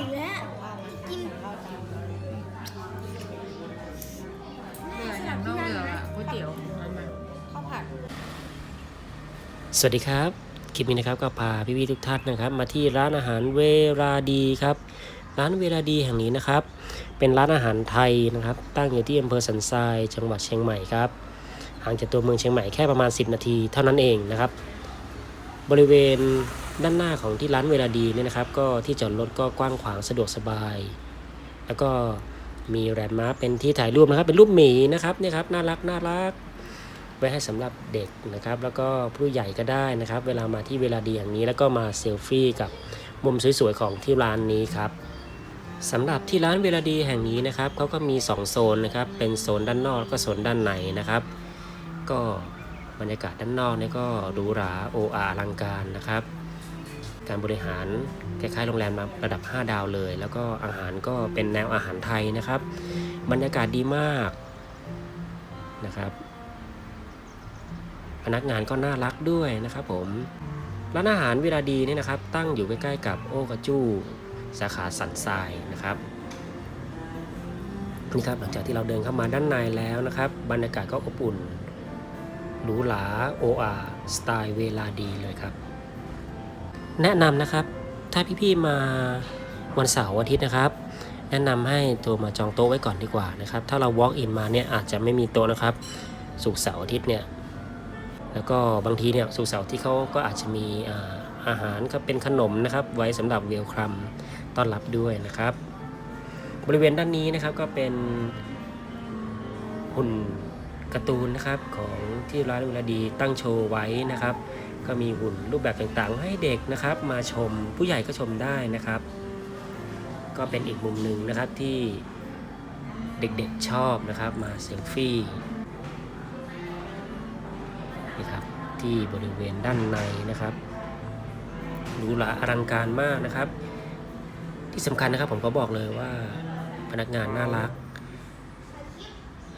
อีกแล้วกินสวัสดีครับ คลิปนี้นะครับก็พาพี่ๆทุกท่านนะครับ มาที่ร้านอาหารเวลาดีครับ ร้านเวลาดีแห่งนี้นะครับ เป็นร้านอาหารไทยนะครับ ตั้งอยู่ที่อำเภอสันทรายจังหวัดเชียงใหม่ครับห่างจากตัวเมืองเชียงใหม่แค่ประมาณ 10 นาทีเท่านั้นเองนะครับ บริเวณ ด้านหน้าของที่ร้านเวลาดีเนี่ยนะครับ ก็ที่จอดรถก็กว้างขวางสะดวกสบาย แล้วก็มีแรนด์มาร์เป็นที่ถ่ายรูปนะครับ เป็นรูปหมีนะครับเนี่ยครับน่ารักน่ารักไว้ให้สำหรับเด็กนะครับ แล้วก็ผู้ใหญ่ก็ได้นะครับ เวลามาที่เวลาดีอย่างนี้ แล้วก็มาเซลฟี่กับมุมสวยๆของที่ร้านนี้ครับสำหรับที่ร้านเวลาดีแห่งนี้นะครับเขาก็มี 2 โซนนะครับ เป็นโซนด้านนอกก็โซนด้านในนะครับ ก็บรรยากาศด้านนอกนี่ก็หรูหราโออาอลังการนะครับ การบริหารคล้ายๆโรงแรมระดับ 5 ดาวเลย แล้วก็อาหารก็เป็นแนวอาหารไทยนะครับ บรรยากาศดีมากนะครับ พนักงานก็น่ารักด้วยนะครับผมร้านอาหารเวลาดีนี่นะครับ ตั้งอยู่ใกล้ๆกับโอกระจูสาขาสันทรายนะครับนี่ครับหลังจากที่เราเดินเข้ามาด้านในแล้วนะครับ บรรยากาศก็อบอุ่นหรูหราโออาสไตล์เวลาดีเลยครับ แนะนำนะครับ ถ้าพี่ๆมาวันเสาร์อาทิตย์นะครับ แนะนำให้โทรมาจองโต๊ะไว้ก่อนดีกว่านะครับ ถ้าเรา walk in มาเนี่ยอาจจะไม่มีโต๊ะนะครับสุกเสาร์อาทิตย์เนี่ยแล้วก็บางทีเนี่ยสุกเสาร์ที่เขาก็อาจจะมีอาอาหารก็เป็นขนมนะครับ ไว้สำหรับเวลครัมต้อนรับด้วยนะครับ บริเวณด้านนี้นะครับก็เป็นหุ่นการ์ตูนนะครับของที่ร้านเวลาดีตั้งโชว์ไว้นะครับ ก็มีหุ่นรูปแบบต่างๆ ให้เด็กนะครับมาชมผู้ใหญ่ก็ชมได้นะครับ ก็เป็นอีกมุมหนึ่งนะครับที่เด็กๆชอบนะครับมาเซลฟี่นะครับที่บริเวณด้านในนะครับหรูหราอลังการมากนะครับ ที่สำคัญนะครับผมก็บอกเลยว่าพนักงานน่ารัก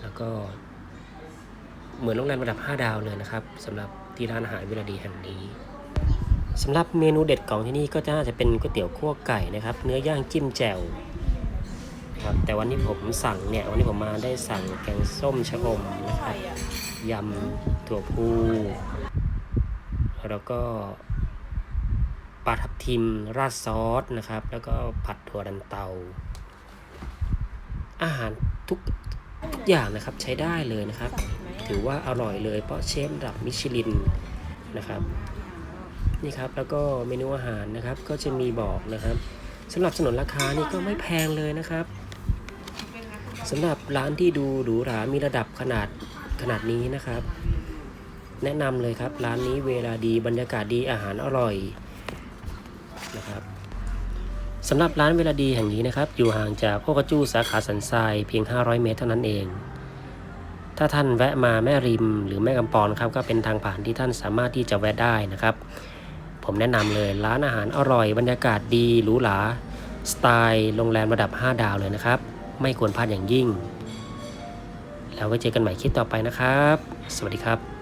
แล้วก็เหมือนโรงแรมระดับ 5 ดาวเลยนะครับสำหรับ ที่ร้านอาหารเวลาดีแห่งนี้สำหรับเมนูเด็ดของที่นี่ก็น่าจะเป็นก๋วยเตี๋ยวคั่วไก่นะครับ เนื้อย่างจิ้มแจ่วนะครับแต่วันนี้ผมสั่งเนี่ยวันนี้ผมมาได้สั่งแกงส้มชะอมนะครับยำถั่วพูแล้วก็ปลาทับทิมราดซอสนะครับ แล้วก็ผัดถั่วดันเตา อาหารทุกทุกอย่างนะครับใช้ได้เลยนะครับ ถือว่าอร่อยเลย เพราะเชฟระดับมิชลินนะครับนี่ครับแล้วก็เมนูอาหารนะครับก็จะมีบอกนะครับสำหรับสนนราคานี่ก็ไม่แพงเลยนะครับสำหรับร้านที่ดูหรูหรามีระดับขนาดขนาดนี้นะครับ แนะนำเลยครับร้านนี้เวลาดีบรรยากาศดีอาหารอร่อยนะครับสำหรับร้านเวลาดีแห่งนี้นะครับ อยู่ห่างจากโคกจู้สาขาสันทรายเพียง 500 เมตรเท่านั้นเอง ถ้าท่านแวะมาแม่ริมหรือแม่กำปอนครับก็เป็นทางผ่านที่ท่านสามารถที่จะแวะได้นะครับ ผมแนะนำเลยร้านอาหารอร่อยบรรยากาศดีหรูหราสไตล์โรงแรมระดับ 5 ดาวเลยนะครับ ไม่ควรพลาดอย่างยิ่ง แล้วไว้เจอกันใหม่คลิปต่อไปนะครับ สวัสดีครับ